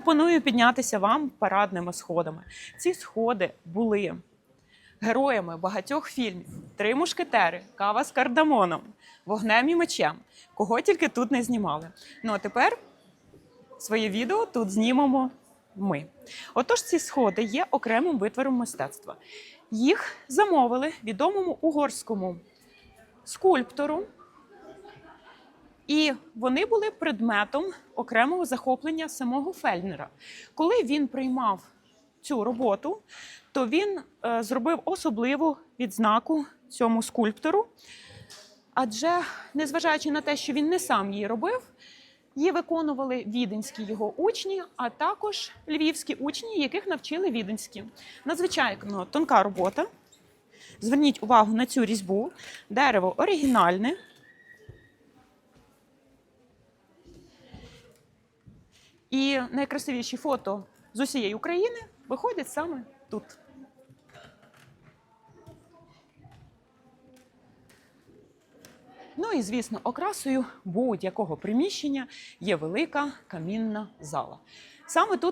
Пропоную піднятися вам парадними сходами. Ці сходи були героями багатьох фільмів: Три мушкетери, кава з кардамоном, вогнем і мечем. Кого тільки тут не знімали. Ну а тепер своє відео тут знімемо ми. Отож, ці сходи є окремим витвором мистецтва. Їх замовили відомому угорському скульптору, і вони були предметом окремого захоплення самого Фельднера. Коли він приймав цю роботу, то він е, зробив особливу відзнаку цьому скульптору. Адже, незважаючи на те, що він не сам її робив, її виконували віденські його учні, а також львівські учні, яких навчили віденські. Надзвичайно тонка робота. Зверніть увагу на цю різьбу. Дерево оригінальне. І найкрасивіші фото з усієї України виходять саме тут. Ну і звісно, окрасою будь-якого приміщення є велика камінна зала. Саме тут